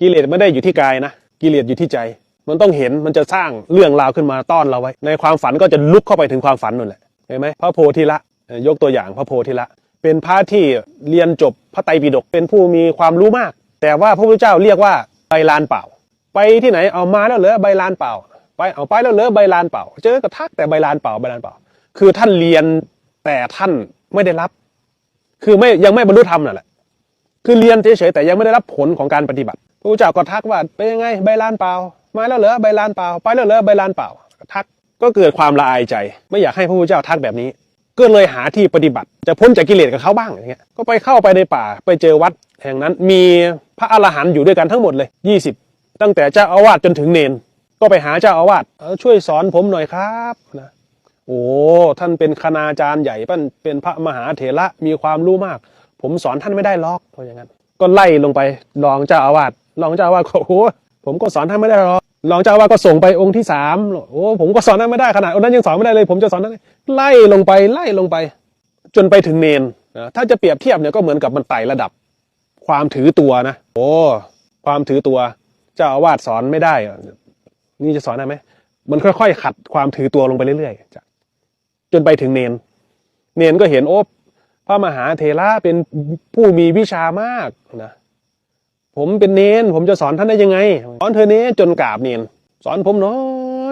กิเลสไม่ได้อยู่ที่กายนะ กิเลสอยู่ที่ใจ มันต้องเห็นมันจะสร้างเรื่องราวขึ้นมาต้อนเราไว้ ในความฝันก็จะลุกเข้าไปถึงความฝันนั่นแหละเห็นไหมพระโพธิละยกตัวอย่างพระโพธิละ เป็นพระที่เรียนจบพระไตรปิฎกเป็นผู้มีความรู้มาก แต่ว่าพระพุทธเจ้าเรียกว่าใบลานเปล่า ไปที่ไหนเอามาแล้วเหรอใบลานเปล่า ไปเอาไปแล้วเหรอใบลานเปล่า เจอกระทักแต่ใบลานเปล่าใบลานเปล่า คือท่านเรียนแต่ท่านไม่ได้รับ คือไม่ยังไม่บรรลุธรรมนั่นแหละคือเรียนเฉยๆแต่ยังไม่ได้รับผลของการปฏิบัติ พระพุทธเจ้าก็ทักว่าเป็นยังไงใบลานเปล่ามาแล้วเหรอใบลานเปล่า ไปแล้วเหรอใบลานเปล่า ทักก็เกิดความละอายใจ ไม่อยากให้พระพุทธเจ้าทักแบบนี้ ก็เลยหาที่ปฏิบัติ จะพ้นจากกิเลสกับเขาบ้างอย่างเงี้ยก็ไปเข้าไปในป่าไปเจอวัดแห่งนั้นมีพระอรหันต์อยู่ด้วยกันทั้งหมดเลย 20 ตั้งแต่เจ้าอาวาสจนถึงเนน ก็ไปหาเจ้าอาวาสช่วยสอนผมหน่อยครับนะโอ้ท่านเป็นคณาจารย์ใหญ่ท่านเป็นพระมหาเถระมีความรู้มาก ผมสอนท่านไม่ได้หรอกเพราะอย่างนั้น ก็ไล่ลงไปรองเจ้าอาวาส รองเจ้าอาวาสก็โอ้โผมก็สอนท่านไม่ได้หรอกรองเจ้าอาวาสก็ส่งไปองค์ที่สามโอ้ผมก็สอนท่านไม่ได้ขนาดองค์นั้นยังสอนไม่ได้เลย ผมจะสอนท่านไล่ลงไปไล่ลงไป จนไปถึงเนนนะถ้าจะเปรียบเทียบเนี่ยก็เหมือนกับมันไต่ระดับ ความถือตัวนะโอ้ความถือตัวเจ้าอาวาสสอนไม่ได้ นี่จะสอนได้ไหมมันค่อยๆขัดความถือตัวลงไปเรื่อยๆจนไปถึงเนน เนนก็เห็นโอ้พระมหาเถระเป็นผู้มีวิชามากนะ ผมเป็นเนน ผมจะสอนท่านได้ยังไง สอนเธอเนนจนกราบเนน สอนผมหน้อ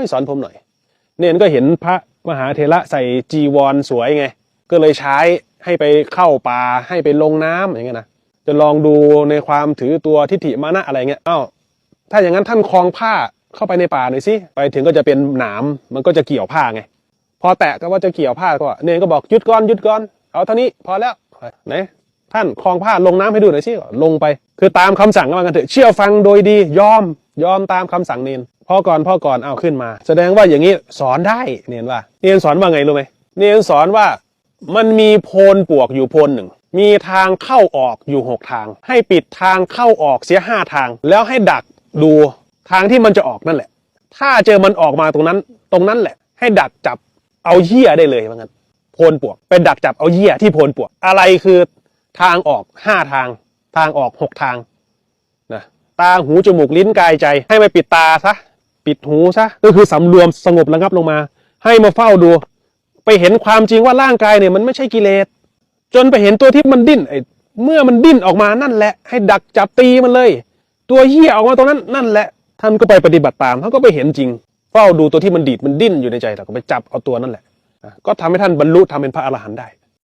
ย สอนผมหน่อย เนนก็เห็นพระมหาเถระใส่จีวรสวยไง ก็เลยใช้ให้ไปเข้าป่าให้ไปลงน้ำอย่างเงี้ยนะ จะลองดูในความถือตัวทิฏฐิมานะอะไรเงี้ยอ้าวถ้าอย่างนั้นท่านคลองผ้าเข้าไปในป่าหน่อยสิไปถึงก็จะเป็นหนามมันก็จะเกี่ยวผ้าไง พอแตะก็ว่าจะเกี่ยวผ้าก็เนนก็บอกหยุดก่อนหยุดก่อนเอาเท่านี้พอแล้วไหน ท่านคลองผ้าลงน้ำให้ดูหน่อยสิลงไป คือตามคำสั่งก็ว่ากันเถอะเชื่อฟังโดยดียอมยอมตามคำสั่งเนนพ่อก่อนพ่อก่อนเอาขึ้นมา แสดงว่าอย่างนี้สอนได้เนนว่าเนนสอนว่าไงรู้ไหมเนนสอนว่ามันมีโพนปวกอยู่โพนหนึ่งมีทางเข้าออกอยู่หกทาง ให้ปิดทางเข้าออกเสียห้าทาง แล้วให้ดักดูทางที่มันจะออกนั่นแหละ ถ้าเจอมันออกมาตรงนั้น ตรงนั้นแหละ ให้ดักจับเอาเหี้ยได้เลยว่างั้นโพนปวกเป็นดักจับเอาเหี้ยที่โพนปวก อะไรคือ ทางออกห้าทาง ทางออกหกทางนะตาหูจมูกลิ้นกายใจ ให้มาปิดตาซะปิดหูซะก็คือสำรวมสงบระงับลงมา ให้มาเฝ้าดู ไปเห็นความจริงว่าร่างกายเนี่ยมันไม่ใช่กิเลสจนไปเห็นตัวที่มันดิ้นไอเมื่อมันดิ้นออกมานั่นแหละ ให้ดักจับตีมันเลย ตัวเหี้ยออกมาตรงนั้นนั่นแหละท่านก็ไปปฏิบัติตามท่านก็ไปเห็นจริง เฝ้าดูตัวที่มันดีดมันดิ้นอยู่ในใจแต่ก็ไปจับเอาตัวนั่นแหละอะก็ทำให้ท่านบรรลุทำเป็นพระอรหันต์ได้